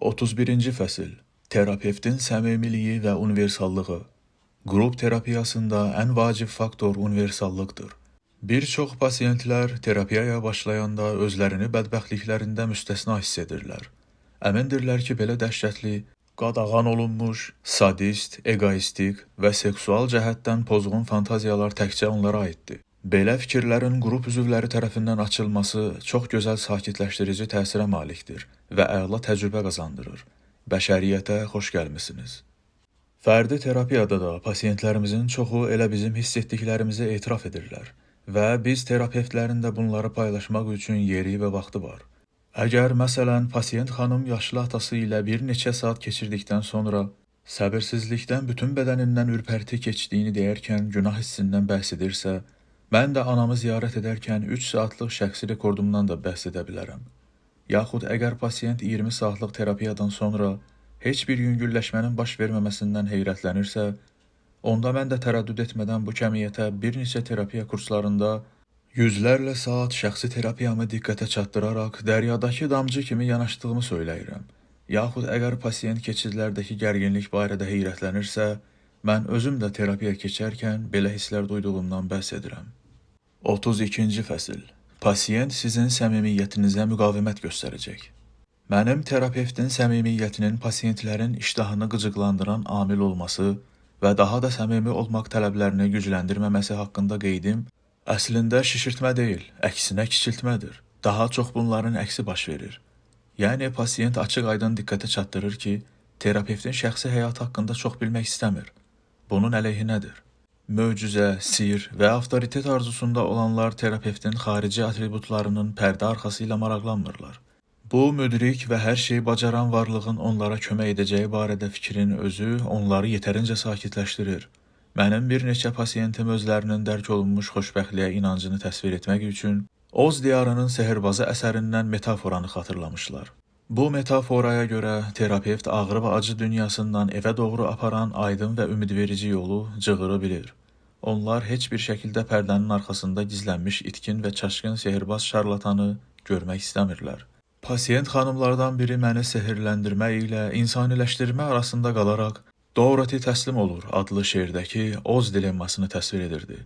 31-ci fəsil Terapevtin səmimiliyi və universallığı. Qrup terapiyasında ən vacib faktor universallıqdır. Bir çox pasiyentlər terapiyaya başlayanda özlərini bədbəxtliklərində müstəsna hiss edirlər. Əmindirlər ki, belə dəhşətli, qadağan olunmuş, sadist, egoistik və seksual cəhətdən pozğun fantaziyalar təkcə onlara aiddir. Belə fikirlərin qrup üzvləri tərəfindən açılması çox gözəl sakitləşdirici təsirə malikdir və əla təcrübə qazandırır. Bəşəriyyətə xoş gəlmisiniz. Fərdi terapiyada da pasiyentlərimizin çoxu elə bizim hiss etdiklərimizi etiraf edirlər və biz terapevtlərin də bunları paylaşmaq üçün yeri və vaxtı var. Əgər məsələn pasiyent xanım yaşlı atası ilə bir neçə saat keçirdikdən sonra səbirsizlikdən bütün bədənindən ürpərti keçdiyini deyərkən günah hissindən bəhs edirsə, mən də anamı ziyarət edərkən 3 saatlıq şəxsi rekordumdan da bəhs edə bilərəm. Yaxud əgər pasiyent 20 saatlıq terapiyadan sonra heç bir yüngülləşmənin baş verməməsindən heyrətlənirsə, onda mən də tərəddüd etmədən bu kəmiyyətə bir neçə terapiya kurslarında yüzlərlə saat şəxsi terapiyamı diqqətə çatdıraraq dəryadakı damcı kimi yanaşdığımı söyləyirəm. Yaxud əgər pasiyent keçidlərdəki gərginlik barədə heyrətlənirsə, mən özüm də terapiya keçərkən belə hisslər duyduğumdan bəhs edirəm. 32-ci fəsil. Pasiyent sizin səmimiyyətinizə müqavimət göstərəcək. Mənim terapevtin səmimiyyətinin pasiyentlərin iştahını qıcıqlandıran amil olması və daha da səmimi olmaq tələblərini gücləndirməməsi haqqında qeydim əslində şişirtmə deyil, əksinə kiçiltmədir. Daha çox bunların əksi baş verir. Yəni pasiyent açıq-aydın diqqətə çatdırır ki, terapevtin şəxsi həyat haqqında çox bilmək istəmir. Bunun əleyhinədir. Möcüzə, sir və avtoritet arzusunda olanlar terapevtin xarici atributlarının pərdə arxası ilə maraqlanmırlar. Bu müdrik və hər şeyi bacaran varlığın onlara kömək edəcəyi barədə fikrin özü onları yetərincə sakitləşdirir. Mənim bir neçə pasiyentim özlərinin dərk olunmuş xoşbəxtliyə inancını təsvir etmək üçün Oz diyarının sehirbazı əsərindən metaforanı xatırlamışlar. Bu metaforaya görə terapevt ağrı və acı dünyasından evə doğru aparan aydın və ümidverici yolu cığırı bilir. Onlar heç bir şəkildə pərdənin arxasında gizlənmiş itkin və çaşqın sehirbaz şarlatanı görmək istəmirlər. Pasiyent xanımlardan biri məni sehirləndirmə ilə insaniləşdirmə arasında qalaraq Dorothy təslim olur adlı şeirdəki Oz dilemmasını təsvir edirdi.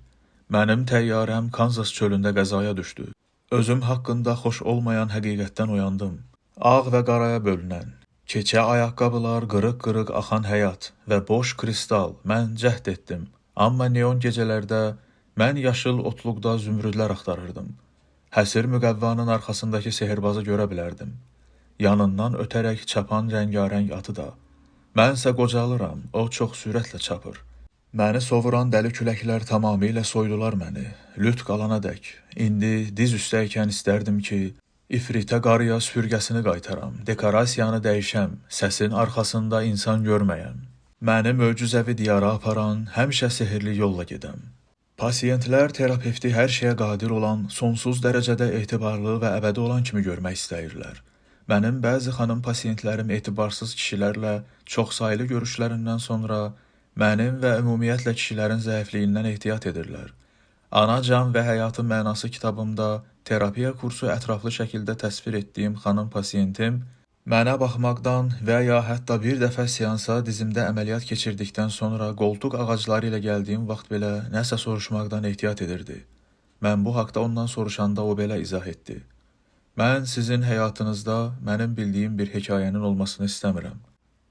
Mənim təyyarəm Kansas çölündə qəzaya düşdü. Özüm haqqında xoş olmayan həqiqətdən oyandım. Ağ və qaraya bölünən, keçə ayaqqabılar, qırıq-qırıq axan həyat və boş kristal mən cəhd etdim. Amma neon gecələrdə mən yaşıl otluqda zümrüdlər axtarırdım. Həsir müqəvvanın arxasındakı sehirbazı görə bilərdim. Yanından ötərək çapan rəngarəng atı da. Mənsə qocalıram, o çox sürətlə çapır. Məni sovuran dəli küləklər tamamilə soydular məni, lüt qalana dək. İndi diz üstəykən istərdim ki, ifritə qarıya süpürgəsini qaytaram, dekorasiyanı dəyişəm, səsin arxasında insan görməyəm. Məni möcüzəvi diyara aparan, həmişə sehirli yolla gedəm. Pasiyentlər terapevti hər şeyə qadir olan, sonsuz dərəcədə etibarlı və əbədi olan kimi görmək istəyirlər. Mənim bəzi xanım pasiyentlərim etibarsız kişilərlə çoxsaylı görüşlərindən sonra mənim və ümumiyyətlə kişilərin zəifliyindən ehtiyat edirlər. Ana can və həyatın mənası kitabımda terapiya kursu ətraflı şəkildə təsvir etdiyim xanım pasiyentim mənə baxmaqdan və ya hətta bir dəfə seansa dizimdə əməliyyat keçirdikdən sonra qoltuq ağacları ilə gəldiyim vaxt belə nəsə soruşmaqdan ehtiyat edirdi. Mən bu haqda ondan soruşanda o belə izah etdi. Mən sizin həyatınızda mənim bildiyim bir hekayənin olmasını istəmirəm.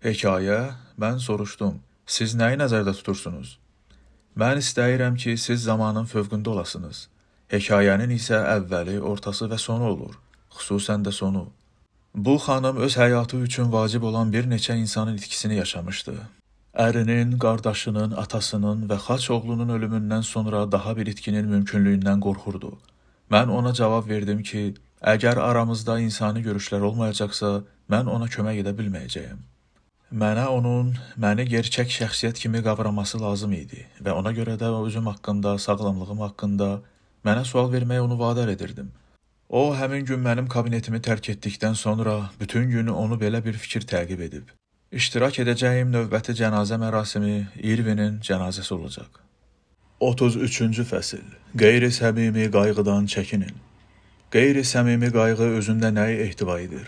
Hekayə? Mən soruşdum. Siz nəyi nəzərdə tutursunuz? Mən istəyirəm ki, siz zamanın fövqündə olasınız. Hekayənin isə əvvəli, ortası və sonu olur, xüsusən də sonu. Bu xanım öz həyatı üçün vacib olan bir neçə insanın itkisini yaşamışdı. Ərinin, qardaşının, atasının və xaç oğlunun ölümündən sonra daha bir itkinin mümkünlüyündən qorxurdu. Mən ona cavab verdim ki, əgər aramızda insani görüşlər olmayacaqsa, mən ona kömək edə bilməyəcəyəm. Mənə onun məni gerçək şəxsiyyət kimi qavraması lazım idi və ona görə də özüm haqqında, sağlamlığım haqqında mənə sual verməyə onu vadar edirdim. O həmin gün mənim kabinetimi tərk etdikdən sonra bütün günü onu belə bir fikir təqib edib. İştirak edəcəyim növbəti cənazə mərasimi Irvinin cənazəsi olacaq. 33-cü fəsil. Qeyri-səmimi qayğıdan çəkinin. Qeyri-səmimi qayğı özündə nəyi ehtiva edir?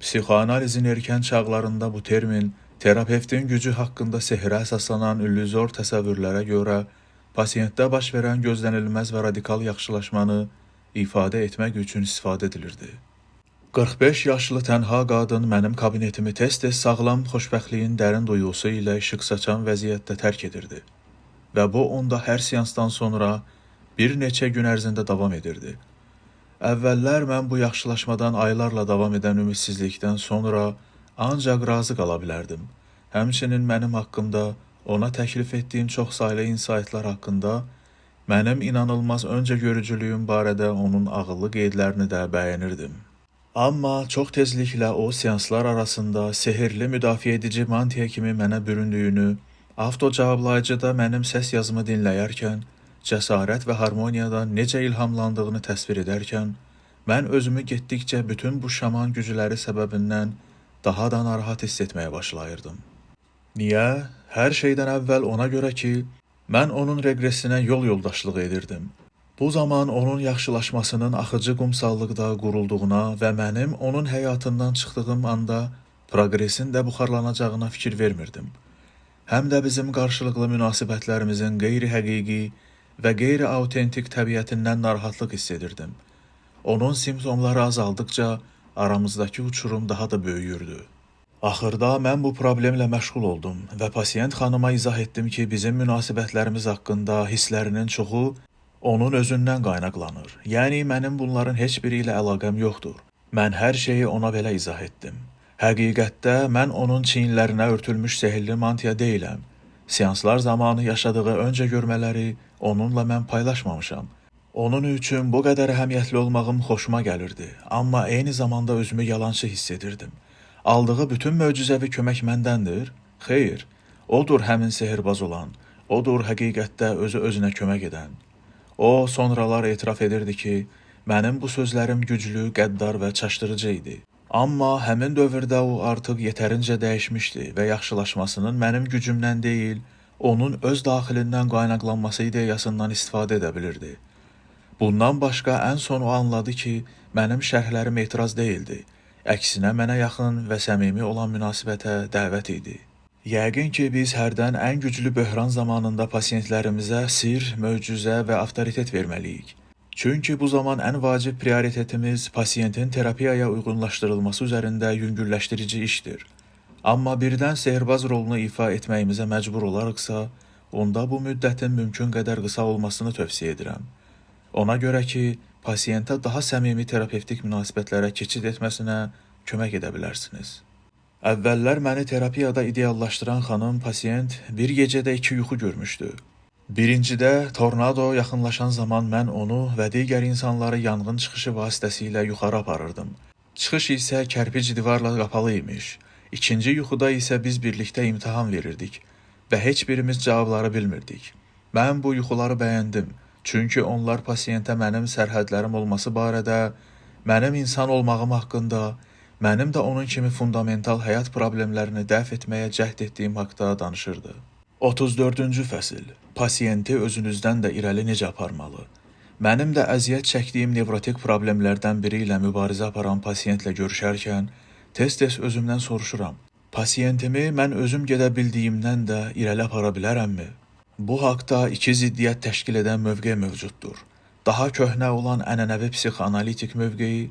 Psixoanalizin erkən çağlarında bu termin terapevtin gücü haqqında sehrə əsaslanan illüzor təsəvvürlərə görə pasientdə baş verən gözlənilməz və radikal yaxşılaşmanı ifadə etmək üçün istifadə edilirdi. 45 yaşlı tənha qadın mənim kabinetimi tez-tez sağlam xoşbəxtliyin dərin duyğusu ilə işıq saçan vəziyyətdə tərk edirdi və bu onda hər seansdan sonra bir neçə gün ərzində davam edirdi. Əvvəllər mən bu yaxşılaşmadan aylarla davam edən ümidsizlikdən sonra ancaq razı qala bilərdim. Həmçinin mənim haqqımda ona təklif etdiyim çoxsaylı insightlar haqqında mənim inanılmaz öncə görücülüyüm barədə onun ağıllı qeydlərini də bəyənirdim. Amma çox tezliklə o seanslar arasında sehrli müdafiə edici mantiya kimi mənə büründüyünü, avto cavablayıcıda mənim səs yazımı dinləyərkən cəsarət və harmoniyadan necə ilhamlandığını təsvir edərkən, mən özümü getdikcə bütün bu şaman gücləri səbəbindən daha da narahat hiss etməyə başlayırdım. Niyə? Hər şeydən əvvəl ona görə ki, mən onun reqresinə yol yoldaşlıq edirdim. Bu zaman onun yaxşılaşmasının axıcı qumsallıqda qurulduğuna və mənim onun həyatından çıxdığım anda proqresin də buxarlanacağına fikir vermirdim. Həm də bizim qarşılıqlı münasibətlərimizin qeyri-həqiqi və qeyri-autentik təbiətindən narahatlıq hiss edirdim. Onun simptomları azaldıkca aramızdakı uçurum daha da böyüyürdü. Axırda mən bu problemlə məşğul oldum və pasiyent xanıma izah etdim ki, bizim münasibətlərimiz haqqında hisslərinin çoxu onun özündən qaynaqlanır. Yəni mənim bunların heç biri ilə əlaqəm yoxdur. Mən hər şeyi ona belə izah etdim. Həqiqətdə mən onun çiyinlərinə örtülmüş sehrli mantiya deyiləm. Seanslar zamanı yaşadığı öncə görmələri onunla mən paylaşmamışam. Onun üçün bu qədər əhəmiyyətli olmağım xoşuma gəlirdi, amma eyni zamanda özümü yalançı hiss edirdim. Aldığı bütün möcüzəvi kömək məndəndir? Xeyr, odur həmin sehirbaz olan, odur həqiqətdə özü özünə kömək edən. O sonralar etiraf edirdi ki, mənim bu sözlərim güclü, qəddar və çaşdırıcı idi. Amma həmin dövrdə o artıq yetərincə dəyişmişdi və yaxşılaşmasının mənim gücümdən deyil, onun öz daxilindən qaynaqlanması ideyasından istifadə edə bilirdi. Bundan başqa ən son o anladı ki, mənim şərhlərim etiraz deyildi. Əksinə mənə yaxın və səmimi olan münasibətə dəvət idi. Yəqin ki, biz hərdən ən güclü böhran zamanında pasiyentlərimizə sir, möcüzə və avtoritet verməliyik. Çünki bu zaman ən vacib prioritetimiz pasiyentin terapiyaya uyğunlaşdırılması üzərində yüngülləşdirici işdir. Amma birdən sehirbaz rolunu ifa etməyimizə məcbur olarıqsa, onda bu müddətin mümkün qədər qısa olmasını tövsiyə edirəm. Ona görə ki, pasiyentə daha səmimi terapevtik münasibətlərə keçid etməsinə kömək edə bilərsiniz. Əvvəllər məni terapiyada ideallaşdıran xanım pasiyent bir gecədə iki yuxu görmüşdü. Birincidə tornado yaxınlaşan zaman mən onu və digər insanları yanğın çıxışı vasitəsilə yuxarı aparırdım. Çıxış isə kərpic divarla qapalı imiş. İkinci yuxuda isə biz birlikdə imtahan verirdik və heç birimiz cavabları bilmirdik. Mən bu yuxuları bəyəndim, çünki onlar pasiyentə mənim sərhədlərim olması barədə, mənim insan olmağım haqqında, mənim də onun kimi fundamental həyat problemlərini dəf etməyə cəhd etdiyim haqqda danışırdı. 34-cü fəsil. Pasiyenti özünüzdən də irəli necə aparmalı? Mənim də əziyyət çəkdiyim nevrotik problemlərdən biri ilə mübarizə aparan pasiyentlə görüşərkən tez-tez özümdən soruşuram. Pasiyentimi mən özüm gedə bildiyimdən də irəli apara bilərəmmi? Bu haqda iki ziddiyyət təşkil edən mövqe mövcuddur. Daha köhnə olan ənənəvi psixoanalitik mövqeyi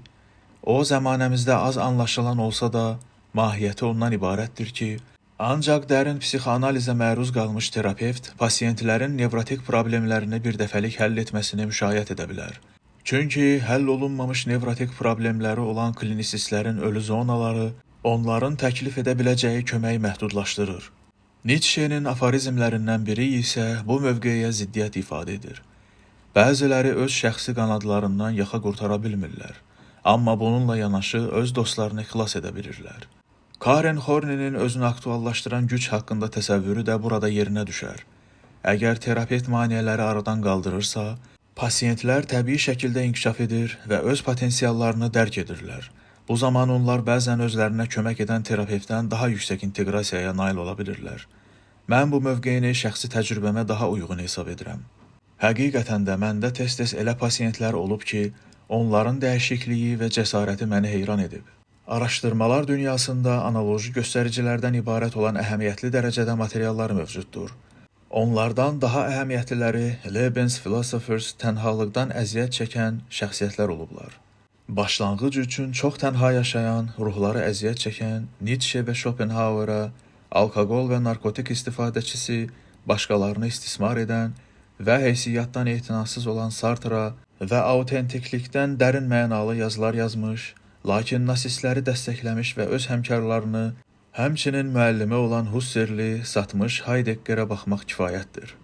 o zəmanəmizdə az anlaşılan olsa da mahiyyəti ondan ibarətdir ki, Ancaq dərin psixoanalizə məruz qalmış terapevt pasiyentlərin nevrotik problemlərini birdəfəlik həll etməsini müşayiət edə bilər. Çünki həll olunmamış nevrotik problemləri olan klinisistlərin ölü zonaları onların təklif edə biləcəyi köməyi məhdudlaşdırır. Nietzschenin aforizmlərindən biri isə bu mövqeyə ziddiyyət ifadə edir. Bəziləri öz şəxsi qanadlarından yaxa qurtara bilmirlər, amma bununla yanaşı öz dostlarını xilas edə bilirlər. Karen Horney'nin özünü aktuallaşdıran güc haqqında təsəvvürü də burada yerinə düşər. Əgər terapevt maneələri aradan qaldırırsa, pasiyentlər təbii şəkildə inkişaf edir və öz potensiallarını dərk edirlər. Bu zaman onlar bəzən özlərinə kömək edən terapevtdən daha yüksək inteqrasiyaya nail ola bilirlər. Mən bu mövqeyini şəxsi təcrübəmə daha uyğun hesab edirəm. Həqiqətən də məndə tez-tez elə pasiyentlər olub ki, onların dəyişikliyi və cəsarəti məni heyran edib. Araşdırmalar dünyasında analoji göstəricilərdən ibarət olan əhəmiyyətli dərəcədə materiallar mövcuddur. Onlardan daha əhəmiyyətliləri Lebens Philosophers tənhalıqdan əziyyət çəkən şəxsiyyətlər olublar. Başlanğıc üçün çox tənha yaşayan, ruhları əziyyət çəkən Nietzsche və Schopenhauer'a, alkoqol və narkotik istifadəçisi, başqalarını istismar edən və heysiyyatdan etinasız olan Sartre-a və autentiklikdən dərin mənalı yazılar yazmış, lakin nasistləri dəstəkləmiş və öz həmkarlarını, həmçinin müəllimi olan Husserli satmış Heideggerə baxmaq kifayətdir.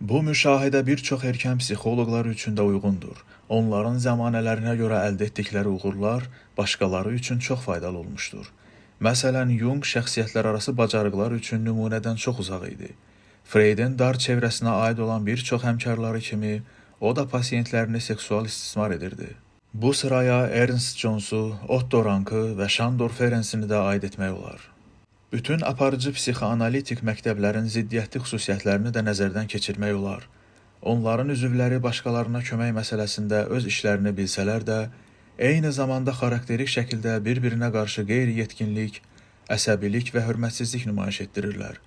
Bu müşahidə bir çox erkən psixoloqlar üçün də uyğundur. Onların zəmanələrinə görə əldə etdikləri uğurlar başqaları üçün çox faydalı olmuşdur. Məsələn, Jung şəxsiyyətlərarası bacarıqlar üçün nümunədən çox uzaq idi. Freydin dar çevrəsinə aid olan bir çox həmkarları kimi o da pasiyentlərini seksual istismar edirdi. Bu sıraya Ernst Jones-u, Otto Rankı və Şandor Ferencsini də aid etmək olar. Bütün aparıcı psixoanalitik məktəblərin ziddiyyətli xüsusiyyətlərini də nəzərdən keçirmək olar. Onların üzvləri başqalarına kömək məsələsində öz işlərini bilsələr də, eyni zamanda xarakterik şəkildə bir-birinə qarşı qeyri-yetkinlik, əsəbilik və hörmətsizlik nümayiş etdirirlər.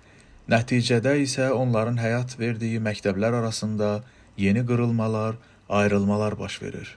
Nəticədə isə onların həyat verdiyi məktəblər arasında yeni qırılmalar, ayrılmalar baş verir.